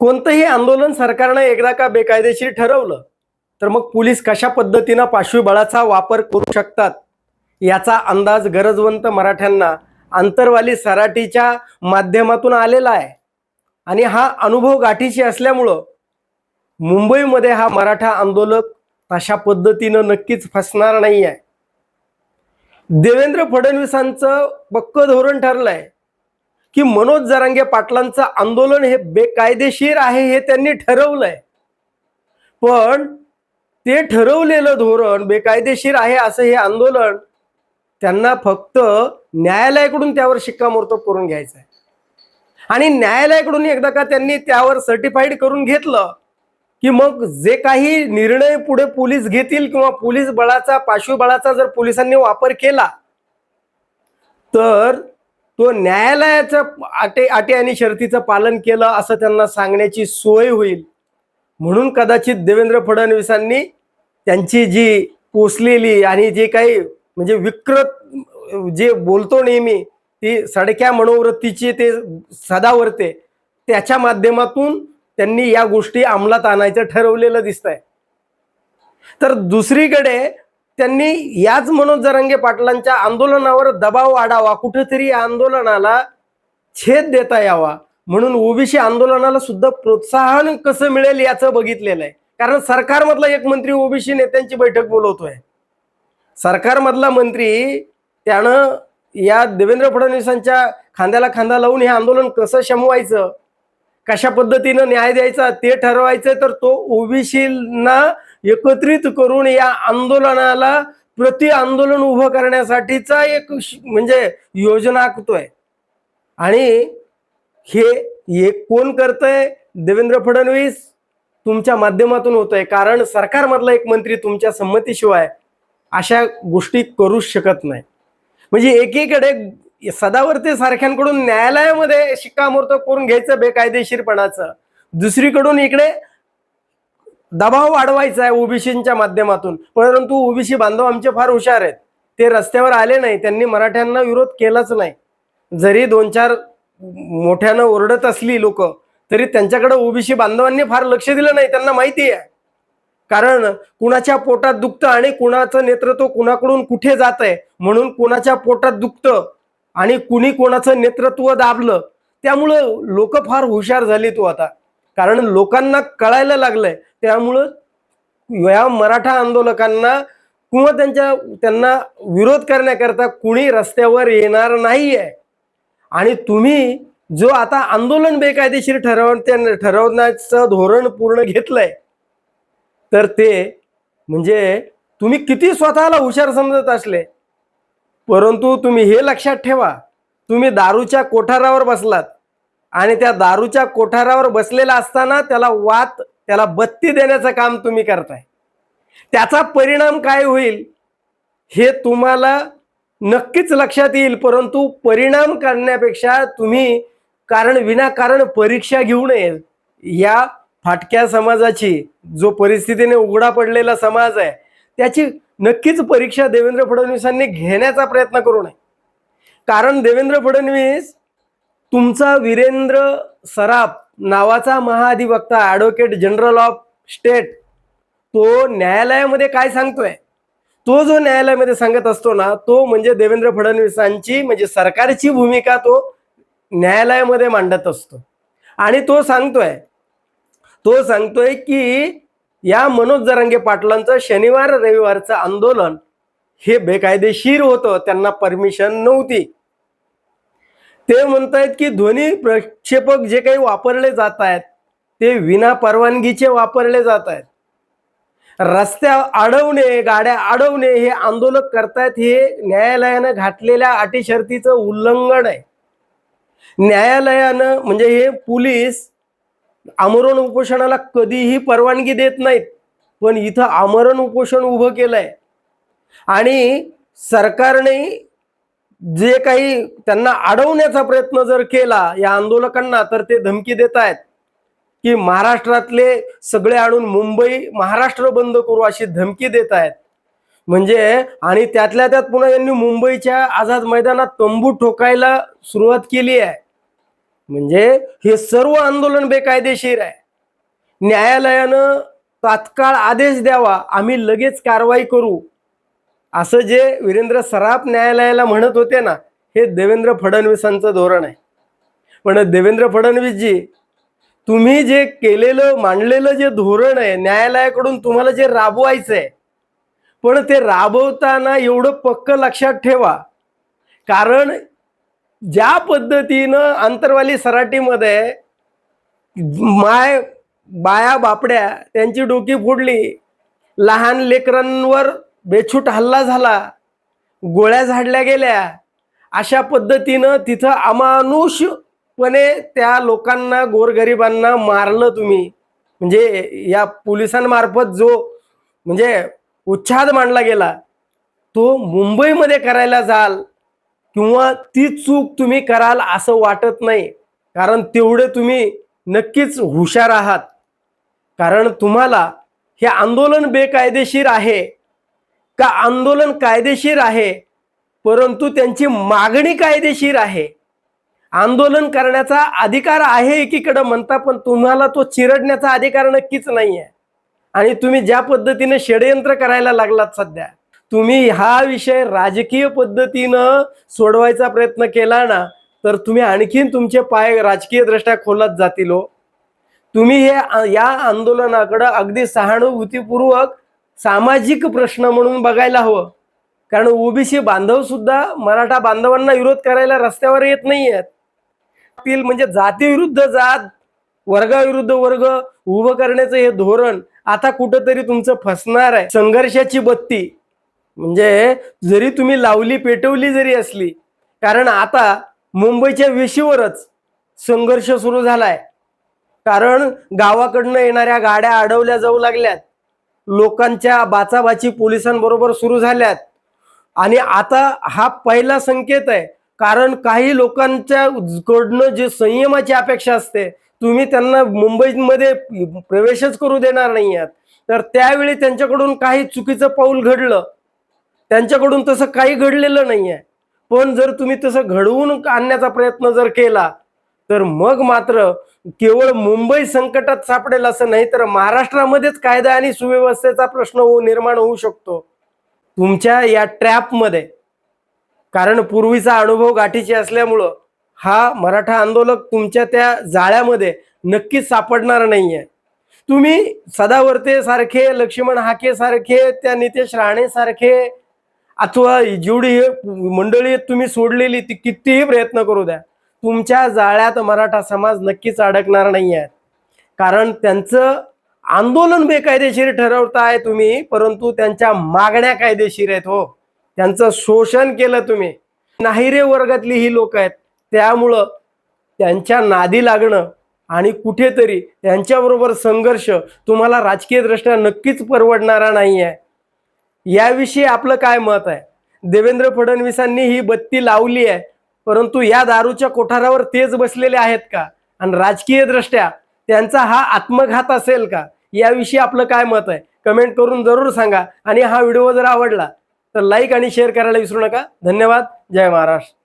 कोणतंही आंदोलन सरकारनं एकदा का बेकायदेशीर ठरवलं तर मग पोलीस कशा पद्धतीनं पाशवी बळाचा वापर करू शकतात? याचा अंदाज गरजवंत मराठ्यांना आंतरवाली सराटीच्या माध्यमातून आलेला आहे. आणि हा अनुभव गाठीशी असल्यामुळं मुंबईमध्ये हा मराठा आंदोलक अशा पद्धतीनं नक्कीच फसणार नाही आहे देवेंद्र फडणवीसांचं पक्क धोरण ठरलंय. की मनोज जरांगे पाटलांचं आंदोलन हे बेकायदेशीर आहे हे त्यांनी ठरवलंय. पण ते ठरवलेलं धोरण बेकायदेशीर आहे असं हे आंदोलन त्यांना फक्त न्यायालयाकडून त्यावर शिक्कामोर्तब करून घ्यायचं आहे आणि न्यायालयाकडून एकदा का त्यांनी त्यावर सर्टिफाईड करून घेतलं की मग जे काही निर्णय पुढे पोलीस घेतील किंवा पोलीस बळाचा पाशुबळाचा जर पोलिसांनी वापर केला तर तो न्यायालयाचं अटे आटे आणि शर्तीचं पालन केलं असं त्यांना सांगण्याची सोय होईल. म्हणून कदाचित देवेंद्र फडणवीसांनी त्यांची जी पोचलेली आणि जे काही म्हणजे विकृत जे बोलतो नेहमी ती सडक्या मनोवृत्तीची ते सदावरते त्याच्या माध्यमातून त्यांनी या गोष्टी अंमलात आणायचं ठरवलेलं दिसतंय. तर दुसरीकडे त्यांनी याच मनोज जरांगे पाटलांच्या आंदोलनावर दबाव वाढावा कुठेतरी या आंदोलनाला छेद देता यावा. म्हणून ओबीसी आंदोलनाला सुद्धा प्रोत्साहन कसं मिळेल याचं बघितलेलं आहे. कारण सरकारमधला एक मंत्री ओबीसी नेत्यांची बैठक बोलवतोय. सरकारमधला मंत्री त्यानं या देवेंद्र फडणवीसांच्या खांद्याला खांदा लावून हे आंदोलन कसं शमवायचं? कशा पद्धतीनं न्याय द्यायचा ते ठरवायचं तर तो ओबीसीना एकत्रित करून या आंदोलनाला प्रति आंदोलन उभं करण्यासाठीचा एक श- म्हणजे योजना आखतोय. आणि हे एक कोण करतंय? देवेंद्र फडणवीस तुमच्या माध्यमातून होतोय. कारण सरकारमधला एक मंत्री तुमच्या संमतीशिवाय अशा गोष्टी करूच शकत नाही. म्हणजे एकीकडे सदावर्ते सारख्यांकडून न्यायालयामध्ये शिक्कामोर्तब करून घ्यायचं बेकायदेशीरपणाचं. दुसरीकडून इकडे दबाव वाढवायचा आहे ओबीसीच्या माध्यमातून. परंतु ओबीसी बांधव आमचे फार हुशार आहेत. ते रस्त्यावर आले नाही त्यांनी मराठ्यांना विरोध केलाच नाही. जरी दोन चार मोठ्यानं ओरडत असली लोक तरी त्यांच्याकडे ओबीसी बांधवांनी फार लक्ष दिलं नाही त्यांना माहिती आहे. कारण कुणाच्या पोटात दुखतं आणि कुणाचं नेतृत्व कुणाकडून कुठे जात आहे म्हणून कुणाच्या पोटात दुखतं आणि कुणी कोणाचं नेतृत्व दाबलं त्यामुळं लोक फार हुशार झाली तू आता. कारण लोकांना कळायला लागलंय त्यामुळं या मराठा आंदोलकांना किंवा त्यांच्या त्यांना विरोध करण्याकरता कुणी रस्त्यावर येणार नाहीये. आणि तुम्ही जो आता आंदोलन बेकायदेशीर ठरव ठरवण्याचं धोरण पूर्ण घेतलंय तर ते म्हणजे तुम्ही किती स्वतःला हुशार समजत असले परंतु तुम्ही हे लक्षात ठेवा तुम्ही दारूच्या कोठारावर बसलात. आणि त्या दारूच्या कोठारावर बसलेला असताना त्याला वात त्याला बत्ती देण्याचं काम तुम्ही करताय. त्याचा परिणाम काय होईल हे तुम्हाला नक्कीच लक्षात येईल परंतु परिणाम करण्यापेक्षा तुम्ही कारण विनाकारण परीक्षा घेऊ नये. या फाटक्या समाजाची जो परिस्थितीने उघडा पडलेला समाज आहे त्याची नक्कीच परीक्षा देवेंद्र फडणवीसांनी घेण्याचा प्रयत्न करू नये. कारण देवेंद्र फडणवीस तुमचा वीरेंद्र सराफ नावाचा महाधिवक्ता ॲडव्होकेट जनरल ऑफ स्टेट तो न्यायालयामध्ये काय सांगतोय? तो जो न्यायालयामध्ये सांगत असतो ना तो म्हणजे देवेंद्र फडणवीसांची म्हणजे सरकारची भूमिका तो न्यायालयामध्ये मांडत असतो. आणि तो सांगतोय तो सांगतोय की या मनोज जरांगे पाटलांचं शनिवार रविवारचं आंदोलन हे बेकायदेशीर होतं त्यांना परमिशन नव्हती. ते म्हणतायत की ध्वनी प्रक्षेपक जे काही वापरले जात आहेत ते विना परवानगीचे वापरले जात आहेत रस्त्या अडवणे गाड्या अडवणे हे आंदोलक करतायत हे न्यायालयानं घातलेल्या अटी शर्तीचं उल्लंघन आहे. न्यायालयानं म्हणजे हे पोलीस आमरण उपोषणाला कधीही परवानगी देत नाहीत पण इथं आमरण उपोषण उभं केलंय. आणि सरकारने जे काही त्यांना अडवण्याचा प्रयत्न जर केला या आंदोलकांना तर ते धमकी देत आहेत की महाराष्ट्रातले सगळे आणून मुंबई महाराष्ट्र बंद करू अशी धमकी देत आहेत. म्हणजे आणि त्यातल्या त्यात पुन्हा यांनी मुंबईच्या आझाद मैदानात तंबू ठोकायला सुरुवात केली आहे. म्हणजे हे सर्व आंदोलन बेकायदेशीर आहे. न्यायालयानं तात्काळ आदेश द्यावा आम्ही लगेच कारवाई करू. असं जे वीरेंद्र सराफ न्यायालयाला म्हणत होते ना हे देवेंद्र फडणवीसांचं धोरण आहे. पण देवेंद्र फडणवीसजी तुम्ही जे केलेलं मांडलेलं जे धोरण आहे न्यायालयाकडून तुम्हाला जे राबवायचं आहे पण ते राबवताना एवढं पक्क लक्षात ठेवा. कारण ज्या पद्धतीनं आंतरवाली सराटीमध्ये माय बाया बापड्या त्यांची डोकी फोडली लहान लेकरांवर बेछूट हल्ला झाला. गोळ्या झाडल्या गेल्या. अशा पद्धतीनं तिथं अमानुषपणे त्या लोकांना गोरगरिबांना मारलं तुम्ही. म्हणजे या पोलिसांमार्फत जो म्हणजे उच्छाद मांडला गेला तो मुंबईमध्ये करायला जाल किंवा ती चूक तुम्ही कराल असं वाटत नाही. कारण तेवढे तुम्ही नक्कीच हुशार आहात. कारण तुम्हाला हे आंदोलन बेकायदेशीर आहे. का आंदोलन कायदेशीर आहे परंतु त्यांची मागणी कायदेशीर आहे. आंदोलन करण्याचा अधिकार आहे एकीकडं म्हणता पण तुम्हाला तो चिरडण्याचा अधिकार नक्कीच नाही आहे आणि तुम्ही ज्या पद्धतीने षडयंत्र करायला लागलात सध्या तुम्ही हा विषय राजकीय पद्धतीनं सोडवायचा प्रयत्न केला ना तर तुम्ही आणखीन तुमचे पाय राजकीय दृष्ट्या खोलत जातील हो. तुम्ही हे या आंदोलनाकडं अगदी सहानुभूतीपूर्वक सामाजिक प्रश्न म्हणून बघायला हवं. कारण ओबीसी बांधव सुद्धा मराठा बांधवांना विरोध करायला रस्त्यावर येत नाही आहेत तील म्हणजे जातीविरुद्ध जात वर्गाविरुद्ध वर्ग उभं करण्याचं हे धोरण आता कुठंतरी तुमचं फसणार आहे. संघर्षाची बत्ती. म्हणजे जरी तुम्ही लावली पेटवली जरी असली कारण आता मुंबईच्या वेशीवरच संघर्ष सुरू झालाय. कारण गावाकडनं येणाऱ्या गाड्या अडवल्या जाऊ लागल्यात. लोकांच्या बाचाबाची पोलिसांबरोबर सुरू झाल्यात. आणि आता हा पहिला संकेत आहे. कारण काही लोकांच्या कडनं जे संयमाची अपेक्षा असते तुम्ही त्यांना मुंबईमध्ये प्रवेशच करू देणार नाही आहात तर त्यावेळी त्यांच्याकडून काही चुकीचं पाऊल घडलं. त्यांच्याकडून तसं काही घडलेलं नाही आहे पण जर तुम्ही तसं घडवून आणण्याचा प्रयत्न जर केला तर मग मात्र केवळ मुंबई संकटात सापडेल असं नाही तर महाराष्ट्रामध्येच कायदा आणि सुव्यवस्थेचा प्रश्न होऊ निर्माण होऊ शकतो. तुमच्या या ट्रॅपमध्ये. कारण पूर्वीचा अनुभव गाठीचे असल्यामुळं हा मराठा आंदोलक तुमच्या त्या जाळ्यामध्ये नक्कीच सापडणार नाही आहे तुम्ही सदावर्ते सारखे लक्ष्मण हाके सारखे त्या नितेश राणे सारखे अथवा जेवढी मंडळी तुम्ही सोडलेली ती कितीही प्रयत्न करू द्या. तुमच्या जाळ्यात मराठा समाज नक्कीच अडकणार नाही आहे कारण त्यांचं आंदोलन बेकायदेशीर ठरवताय तुम्ही परंतु त्यांच्या मागण्या कायदेशीर आहेत हो. त्यांचं शोषण केलं तुम्ही. नाहिरे वर्गातली ही लोक आहेत. त्यामुळं त्यांच्या नादी लागणं आणि कुठेतरी त्यांच्याबरोबर संघर्ष तुम्हाला राजकीयदृष्ट्या नक्कीच परवडणारा नाही आहे याविषयी आपलं काय मत आहे? देवेंद्र फडणवीसांनी ही बत्ती लावली आहे. परंतु या दारूच्या कोठारावर तेच बसलेले आहेत का? आणि राजकीय दृष्ट्या त्यांचा हा आत्मघात असेल का? याविषयी आपलं काय मत आहे? कमेंट करून जरूर सांगा. आणि हा व्हिडिओ जर आवडला तर लाईक आणि शेअर करायला विसरू नका. धन्यवाद. जय महाराष्ट्र.